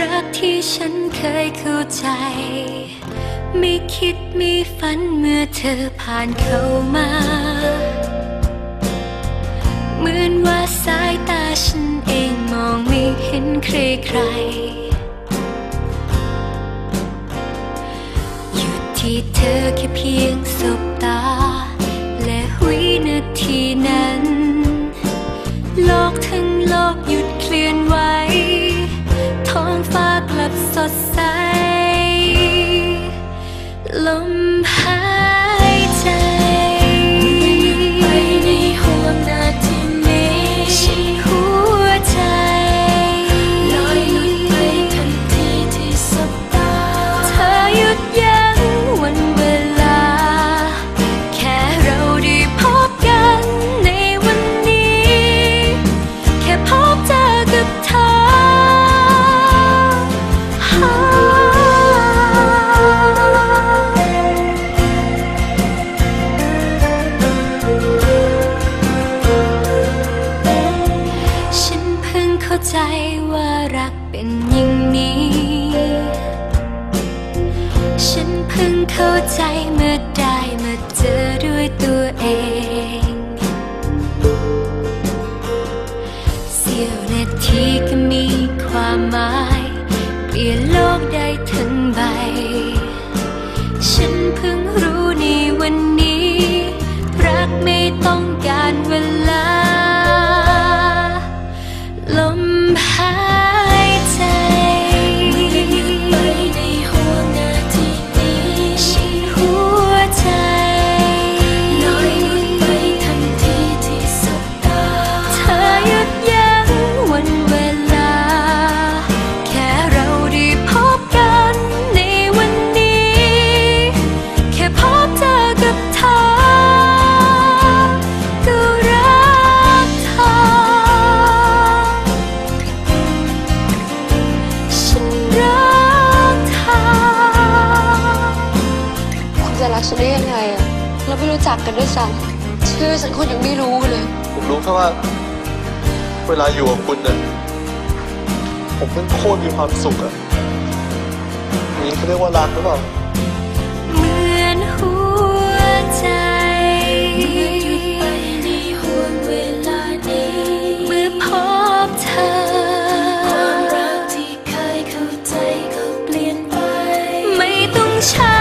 รักที่ฉันเคยเข้าใจ ไม่คิดไม่ฝันเมื่อเธอผ่านเข้ามา เหมือนว่าสายตาฉันเองมองไม่เห็นใครใครหยุดที่เธอแค่เพียงสบตา sets us. ว่ารักเป็นอย่างนี้ ฉันเพิ่งเข้าใจเมื่อได้มาเจอ ฉันได้ยังไงอะเราไม่รู้จักกันด้วยซ้ำชื่อฉันคุณยังไม่รู้เลย ผมรู้แค่ว่า เวลาอยู่กับคุณเนี่ยผมมึนโคตรมีความสุขอะนี่เขาเรียกว่ารักหรือเปล่าเหมือนหัวใจใช่